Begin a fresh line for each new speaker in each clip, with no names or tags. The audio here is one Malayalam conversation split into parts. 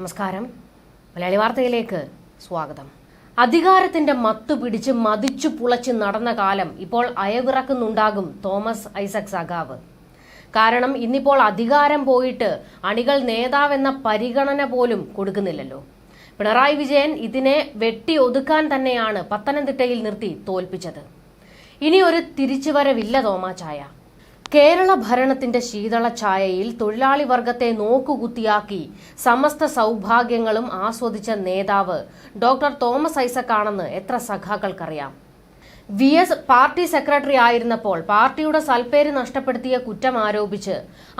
നമസ്കാരം. മലയാളി വാർത്തയിലേക്ക് സ്വാഗതം. അധികാരത്തിന്റെ മത്തു പിടിച്ച് മതിച്ചു പുളച്ച് നടന്ന കാലം ഇപ്പോൾ അയവിറക്കുന്നുണ്ടാകും തോമസ് ഐസക് സഖാവ്. കാരണം ഇന്നിപ്പോൾ അധികാരം പോയിട്ട് അണികൾ നേതാവെന്ന പരിഗണന പോലും കൊടുക്കുന്നില്ലല്ലോ. പിണറായി വിജയൻ ഇതിനെ വെട്ടി ഒതുക്കാൻ തന്നെയാണ് പത്തനംതിട്ടയിൽ നിർത്തി തോൽപ്പിച്ചത്. ഇനി ഒരു തിരിച്ചുവരവില്ല തോമാചായ കേരള ഭരണത്തിന്റെ ശീതള ഛായയിൽ തൊഴിലാളി വർഗത്തെ നോക്കുകുത്തിയാക്കി സമസ്ത സൗഭാഗ്യങ്ങളും ആസ്വദിച്ച നേതാവ് ഡോക്ടർ തോമസ് ഐസക് ആണെന്ന് എത്ര സഖാക്കൾക്കറിയാം. വി എസ് പാർട്ടി സെക്രട്ടറി ആയിരുന്നപ്പോൾ പാർട്ടിയുടെ സൽപ്പേര് നഷ്ടപ്പെടുത്തിയ കുറ്റം ആരോപിച്ച്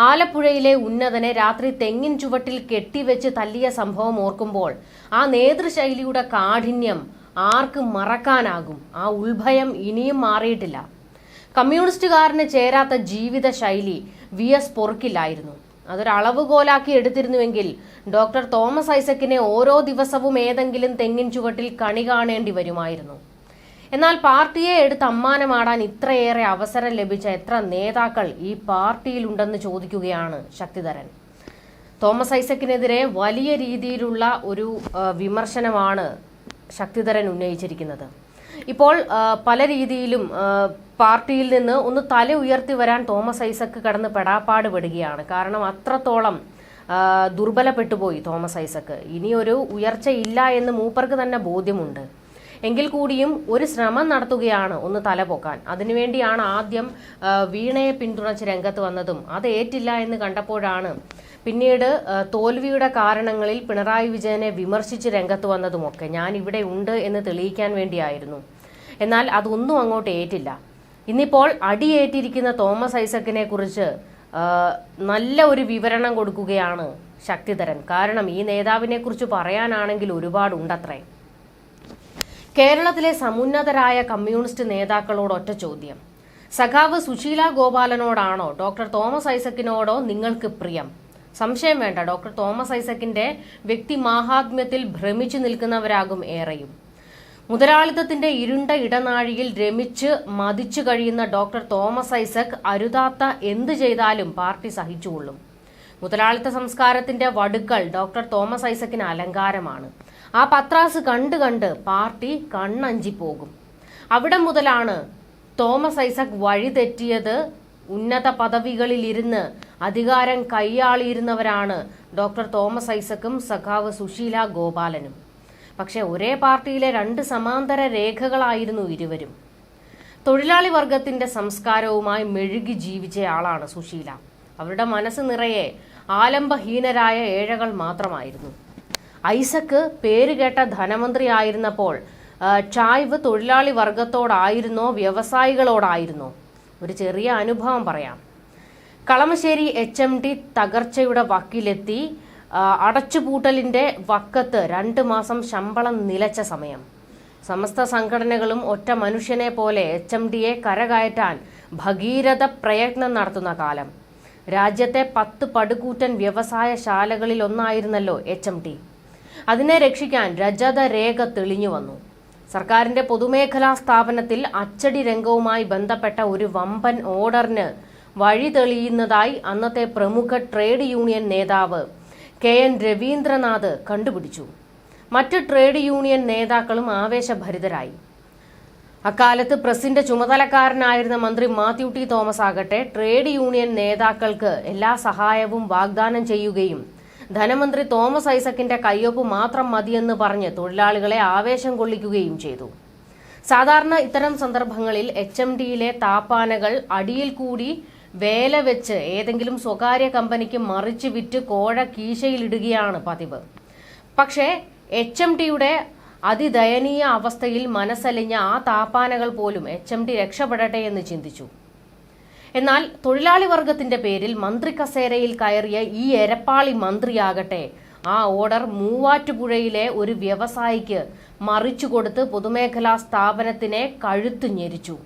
ആലപ്പുഴയിലെ ഉന്നതനെ രാത്രി തെങ്ങിൻ ചുവട്ടിൽ കെട്ടിവെച്ച് തല്ലിയ സംഭവം ഓർക്കുമ്പോൾ ആ നേതൃശൈലിയുടെ കാഠിന്യം ആർക്ക് മറക്കാനാകും. ആ ഉൾഭയം ഇനിയും മാറിയിട്ടില്ല. കമ്മ്യൂണിസ്റ്റുകാരന് ചേരാത്ത ജീവിത ശൈലി വി എസ് പൊറുക്കില്ലായിരുന്നു. അതൊരളവുകോലാക്കി എടുത്തിരുന്നുവെങ്കിൽ ഡോക്ടർ തോമസ് ഐസക്കിനെ ഓരോ ദിവസവും ഏതെങ്കിലും തെങ്ങിൻ ചുവട്ടിൽ കണി കാണേണ്ടി വരുമായിരുന്നു. എന്നാൽ പാർട്ടിയെ എടുത്ത് അമ്മാനമാടാൻ ഇത്രയേറെ അവസരം ലഭിച്ച എത്ര നേതാക്കൾ ഈ പാർട്ടിയിലുണ്ടെന്ന് ചോദിക്കുകയാണ് ശക്തിധരൻ. തോമസ് ഐസക്കിനെതിരെ വലിയ രീതിയിലുള്ള ഒരു വിമർശനമാണ് ശക്തിധരൻ ഉന്നയിച്ചിരിക്കുന്നത്. ഇപ്പോൾ പല രീതിയിലും പാർട്ടിയിൽ നിന്ന് ഒന്ന് തല ഉയർത്തി വരാൻ തോമസ് ഐസക് കടന്ന് പെടാപ്പാട് പെടുകയാണ് കാരണം അത്രത്തോളം ദുർബലപ്പെട്ടുപോയി തോമസ് ഐസക് ഇനിയൊരു ഉയർച്ചയില്ല എന്ന് മൂപ്പർക്ക് തന്നെ ബോധ്യമുണ്ട്. എങ്കിൽ കൂടിയും ഒരു ശ്രമം നടത്തുകയാണ് ഒന്ന് തല തലപൊക്കാൻ അതിനുവേണ്ടിയാണ് ആദ്യം വീണയെ പിന്തുണച്ച് രംഗത്ത് വന്നതും അത് ഏറ്റില്ല എന്ന് കണ്ടപ്പോഴാണ് പിന്നീട് തോൽവിയുടെ കാരണങ്ങളിൽ പിണറായി വിജയനെ വിമർശിച്ച് രംഗത്ത് വന്നതുമൊക്കെ. ഞാൻ ഇവിടെ ഉണ്ട് എന്ന് തെളിയിക്കാൻ വേണ്ടിയായിരുന്നു. എന്നാൽ അതൊന്നും അങ്ങോട്ട് ഏറ്റില്ല. ഇന്നിപ്പോൾ അടിയേറ്റിരിക്കുന്ന തോമസ് ഐസക്കിനെ കുറിച്ച് നല്ല ഒരു വിവരണം കൊടുക്കുകയാണ് ശക്തിധരൻ. കാരണം ഈ നേതാവിനെ കുറിച്ച് പറയാനാണെങ്കിൽ ഒരുപാടുണ്ടത്രേ കേരളത്തിലെ സമുന്നതരായ കമ്മ്യൂണിസ്റ്റ് നേതാക്കളോട് ഒറ്റ ചോദ്യം. സഖാവ് സുശീല ഗോപാലനോടാണോ ഡോക്ടർ തോമസ് ഐസക്കിനോടോ നിങ്ങൾക്ക് പ്രിയം? സംശയം വേണ്ട ഡോക്ടർ തോമസ് ഐസക്കിന്റെ വ്യക്തി മാഹാത്മ്യത്തിൽ ഭ്രമിച്ചു നിൽക്കുന്നവരാകും ഏറെയും. മുതലാളിത്തത്തിന്റെ ഇരുണ്ട ഇടനാഴിയിൽ രമിച്ച് മതിച്ചു കഴിയുന്ന ഡോക്ടർ തോമസ് ഐസക് അരുതാത്ത എന്തു ചെയ്താലും പാർട്ടി സഹിച്ചുകൊള്ളും. മുതലാളിത്ത സംസ്കാരത്തിന്റെ വടുക്കൾ ഡോക്ടർ തോമസ് ഐസക്കിന് അലങ്കാരമാണ്. ആ പത്രാസ് കണ്ട് കണ്ട് പാർട്ടി കണ്ണഞ്ചി പോകും അവിടെ മുതലാണ് തോമസ് ഐസക് വഴിതെറ്റിയത്. ഉന്നത പദവികളിലിരുന്ന് അധികാരം കൈയാളിയിരുന്നവരാണ് ഡോക്ടർ തോമസ് ഐസക്കും സഖാവ് സുശീല ഗോപാലനും. പക്ഷെ ഒരേ പാർട്ടിയിലെ രണ്ട് സമാന്തര രേഖകളായിരുന്നു ഇരുവരും. തൊഴിലാളി വർഗത്തിന്റെ സംസ്കാരവുമായി മെഴുകി ജീവിച്ച ആളാണ് സുശീല. അവരുടെ മനസ്സ് നിറയെ ആലംബഹീനരായ ഏഴകൾ മാത്രമായിരുന്നു. ഐസക്ക് പേരുകേട്ട ധനമന്ത്രി ആയിരുന്നപ്പോൾ ആ, ചായ്വ് തൊഴിലാളി വർഗത്തോടായിരുന്നോ വ്യവസായികളോടായിരുന്നോ? ഒരു ചെറിയ അനുഭവം പറയാം. കളമശ്ശേരി എച്ച് എം ടി തകർച്ചയുടെ വക്കിലെത്തി അടച്ചുപൂട്ടലിന്റെ വക്കത്ത് രണ്ട് മാസം ശമ്പളം നിലച്ച സമയം. സമസ്ത സംഘടനകളും ഒറ്റ മനുഷ്യനെ പോലെ എച്ച് എം ഡിയെ കരകയറ്റാൻ ഭഗീരഥ പ്രയത്നം നടത്തുന്ന കാലം. രാജ്യത്തെ പത്ത് പടുകൂറ്റൻ വ്യവസായ ശാലകളിൽ ഒന്നായിരുന്നല്ലോ എച്ച് എം ടി അതിനെ രക്ഷിക്കാൻ രജത രേഖ തെളിഞ്ഞു വന്നു. സർക്കാരിന്റെ പൊതുമേഖലാ സ്ഥാപനത്തിൽ അച്ചടി രംഗവുമായി ബന്ധപ്പെട്ട ഒരു വമ്പൻ ഓർഡറിന് വഴി തെളിയുന്നതായി അന്നത്തെ പ്രമുഖ ട്രേഡ് യൂണിയൻ നേതാവ് കെ എൻ രവീന്ദ്രനാഥ് കണ്ടുപിടിച്ചു. മറ്റ് ട്രേഡ് യൂണിയൻ നേതാക്കളും ആവേശഭരിതരായി. അക്കാലത്ത് പ്രസിന്റെ ചുമതലക്കാരനായിരുന്ന മന്ത്രി മാത്യു ടി തോമസ് ആകട്ടെ ട്രേഡ് യൂണിയൻ നേതാക്കൾക്ക് എല്ലാ സഹായവും വാഗ്ദാനം ചെയ്യുകയും ധനമന്ത്രി തോമസ് ഐസക്കിന്റെ കയ്യൊപ്പ് മാത്രം മതിയെന്ന് പറഞ്ഞ് തൊഴിലാളികളെ ആവേശം കൊള്ളിക്കുകയും ചെയ്തു. സാധാരണ ഇത്തരം സന്ദർഭങ്ങളിൽ എച്ച് എം ഡിയിലെ താപ്പാനകൾ അടിയിൽ കൂടി വേല വെച്ച് ഏതെങ്കിലും സ്വകാര്യ കമ്പനിക്ക് മറിച്ച് വിറ്റ് കോഴ കീശയിലിടുകയാണ് പതിവ്. പക്ഷേ എച്ച് എം ടിയുടെ അതിദയനീയ അവസ്ഥയിൽ മനസ്സലിഞ്ഞ ആ താപ്പാനകൾ പോലും എച്ച് എം ടി രക്ഷപ്പെടട്ടെ എന്ന് ചിന്തിച്ചു. എന്നാൽ തൊഴിലാളി വർഗത്തിന്റെ പേരിൽ മന്ത്രി കസേരയിൽ കയറിയ ഈ എരപ്പാളി മന്ത്രിയാകട്ടെ ആ ഓർഡർ മൂവാറ്റുപുഴയിലെ ഒരു വ്യവസായിക്ക് മറിച്ചു കൊടുത്ത് പൊതുമേഖലാ സ്ഥാപനത്തിനെ കഴുത്തു ഞെരിച്ചു.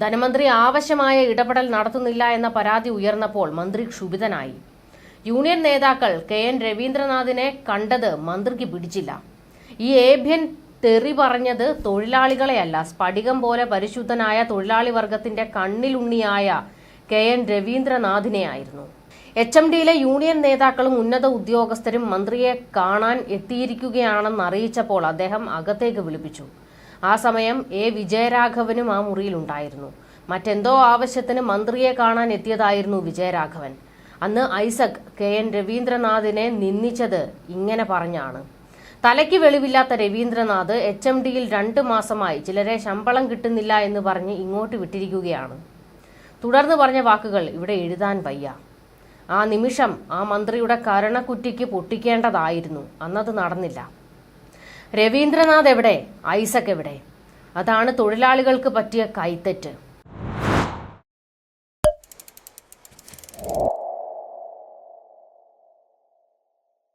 ധനമന്ത്രി ആവശ്യമായ ഇടപെടൽ നടത്തുന്നില്ല എന്ന പരാതി ഉയർന്നപ്പോൾ മന്ത്രി ക്ഷുഭിതനായി. യൂണിയൻ നേതാക്കൾ കെ എൻ രവീന്ദ്രനാഥിനെ കണ്ടത് മന്ത്രിക്ക് പിടിച്ചില്ല. ഈ ഏഭ്യൻ തെറി പറഞ്ഞത് തൊഴിലാളികളെയല്ല. സ്ഫടികം പോലെ പരിശുദ്ധനായ തൊഴിലാളി വർഗത്തിന്റെ കണ്ണിലുണ്ണിയായ കെ എൻ രവീന്ദ്രനാഥിനെയായിരുന്നു. എച്ച് എം ഡിയിലെ യൂണിയൻ നേതാക്കളും ഉന്നത ഉദ്യോഗസ്ഥരും മന്ത്രിയെ കാണാൻ എത്തിയിരിക്കുകയാണെന്ന് അറിയിച്ചപ്പോൾ അദ്ദേഹം അകത്തേക്ക് വിളിപ്പിച്ചു. ആ സമയം എ വിജയരാഘവനും ആ മുറിയിലുണ്ടായിരുന്നു. മറ്റെന്തോ ആവശ്യത്തിന് മന്ത്രിയെ കാണാൻ എത്തിയതായിരുന്നു വിജയരാഘവൻ. അന്ന് ഐസക് കെ എൻ രവീന്ദ്രനാഥിനെ നിന്ദിച്ചത് ഇങ്ങനെ പറഞ്ഞാണ്. തലയ്ക്ക് വെളിവില്ലാത്ത രവീന്ദ്രനാഥ് എച്ച് എം ഡിയിൽ രണ്ട് മാസമായി ചിലരെ ശമ്പളം കിട്ടുന്നില്ല എന്ന് പറഞ്ഞ് ഇങ്ങോട്ട് വിട്ടിരിക്കുകയാണ്. തുടർന്ന് പറഞ്ഞ വാക്കുകൾ ഇവിടെ എഴുതാൻ വയ്യ. ആ നിമിഷം ആ മന്ത്രിയുടെ കരണക്കുറ്റിക്ക് പൊട്ടിക്കേണ്ടതായിരുന്നു. അന്നത് നടന്നില്ല. രവീന്ദ്രനാഥ് എവിടെ? ഐസക് എവിടെ? അതാണ് തൊഴിലാളികൾക്ക് പറ്റിയ കൈത്തെറ്റ്